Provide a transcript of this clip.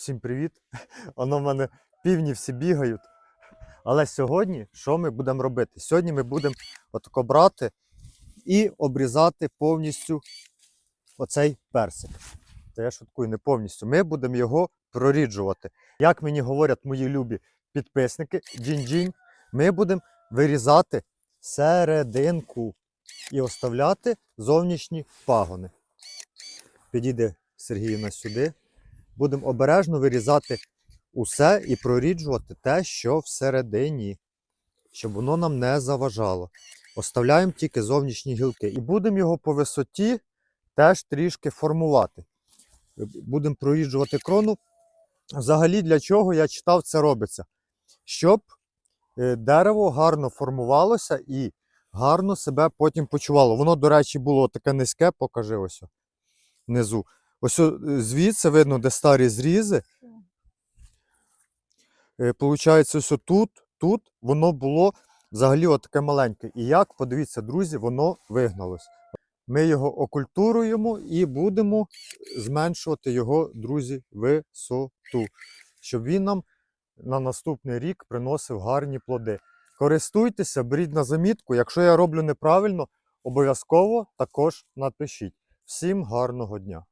Всім привіт! Воно в мене півні всі бігають. Але сьогодні що ми будемо робити? Сьогодні ми будемо отако брати і обрізати повністю оцей персик. Та я шуткую, не повністю. Ми будемо його проріджувати. Як мені говорять мої любі підписники, джінь-джінь, ми будемо вирізати серединку і оставляти зовнішні пагони. Підійде Сергіївна сюди. Будемо обережно вирізати усе і проріджувати те, що всередині, щоб воно нам не заважало. Оставляємо тільки зовнішні гілки. І будемо його по висоті теж трішки формувати. Будемо проріджувати крону. Взагалі, для чого я читав, це робиться? Щоб е, дерево гарно формувалося і гарно себе потім почувало. Воно, до речі, було таке низьке, покажи ось внизу. Ось звідси видно, де старі зрізи. Е, Получається, ось тут, тут воно було взагалі таке маленьке. І як, подивіться, друзі, воно вигналось. Ми його окультуруємо і будемо зменшувати його, друзі, висоту, щоб він нам на наступний рік приносив гарні плоди. Користуйтеся, беріть на замітку. Якщо я роблю неправильно, обов'язково також напишіть. Всім гарного дня!